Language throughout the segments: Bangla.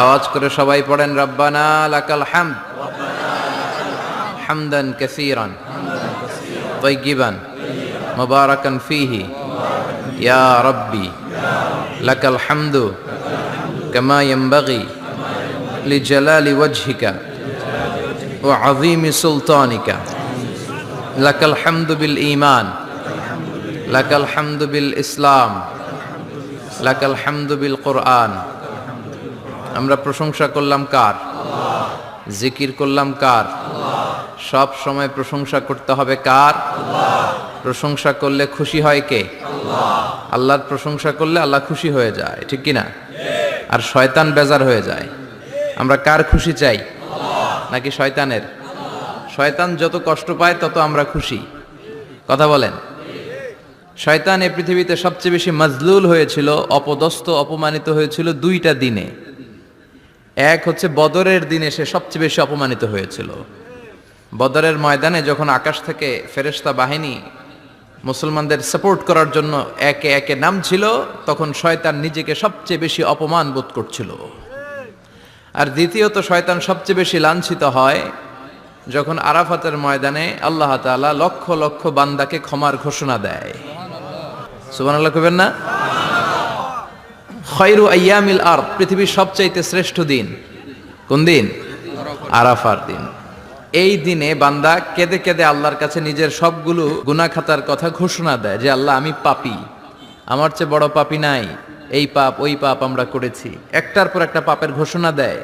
আওয়াজ করে সবাই পড়েন, রব্বানা লাকাল হামদ। হামদান কাসীরান তৈগিবান মুবারাকান ফিহি। ইয়া রব্বি, লাকাল হামদু কামা ইয়ানবাগি লিজালালি ওয়াজহিকা ওয়া আযীমি সুলতানিকা। লাকাল হামদু বিল ঈমান, লাকাল হামদু বিল ইসলাম, লাকাল হামদু বিল কুরআন। আমরা প্রশংসা করলাম কার? জিকির করলাম কার? সব সময় প্রশংসা করতে হবে কার? প্রশংসা করলে খুশি হয় কে? আল্লাহর প্রশংসা করলে আল্লাহ খুশি হয়ে যায়, ঠিক কি না? আর শয়তান বেজার হয়ে যায়। আমরা কার খুশি চাই? নাকি শয়তানের? শয়তান যত কষ্ট পায় তত আমরা খুশি। কথা বলেন। শয়তান এ পৃথিবীতে সবচেয়ে বেশি মজলুল হয়েছিল, অপদস্থ, অপমানিত হয়েছিল দুইটা দিনে। এক হচ্ছে বদরের দিনে সে সবচেয়ে বেশি অপমানিত হয়েছিল। বদরের ময়দানে যখন আকাশ থেকে ফেরেশতা বাহিনী মুসলমানদের সাপোর্ট করার জন্য একে একে নাম ছিল তখন শয়তান নিজেকে সবচেয়ে বেশি অপমান বোধ করছিল। আর দ্বিতীয়ত, শয়তান সবচেয়ে বেশি লাঞ্ছিত হয় যখন আরাফাতের ময়দানে আল্লাহ তাআলা লক্ষ লক্ষ বান্দাকে ক্ষমার ঘোষণা দেয়। সুবান আল্লাহ কইবেন না? খয়রু আয়ামিল আর পৃথিবীর সবচাইতে শ্রেষ্ঠ দিন। কোন দিন? আরাফার দিন। এই দিনে বান্দা কেঁদে কেঁদে আল্লাহর কাছে নিজের সবগুলো গুনাহ খাতার কথা ঘোষণা দেয় যে, আল্লাহ, আমি পাপি। আমার চেয়ে বড় পাপী নাই। এই পাপ, ওই পাপ আমরা করেছি। একটার পর একটা পাপের ঘোষণা দেয়।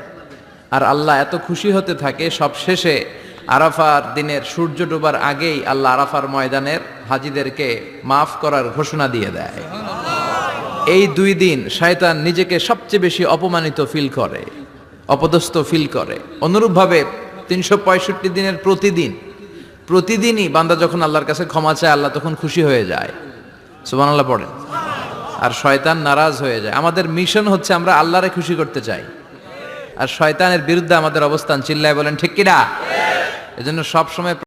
আর আল্লাহ এত খুশি হতে থাকে সব শেষে আরাফার দিনের সূর্য ডোবার আগেই আল্লাহ আরাফার ময়দানের হাজিদেরকে মাফ করার ঘোষণা দিয়ে দেয়। এই দুই দিন শয়তান নিজেকে সবচেয়ে বেশি অপমানিত ফিল করে, অপদস্থ ফিল করে। অনুরূপভাবে তিনশো পঁয়ষট্টি দিনের প্রতিদিন, প্রতিদিনই বান্দা যখন আল্লাহর কাছে ক্ষমা চায়, আল্লাহ তখন খুশি হয়ে যায়। সুবান আল্লাহ পড়েন। আর শয়তান নারাজ হয়ে যায়। আমাদের মিশন হচ্ছে আমরা আল্লাহরে খুশি করতে চাই। আর শয়তানের বিরুদ্ধে আমাদের অবস্থান চিল্লায় বলেন, ঠিক কিনা এজন্য সবসময়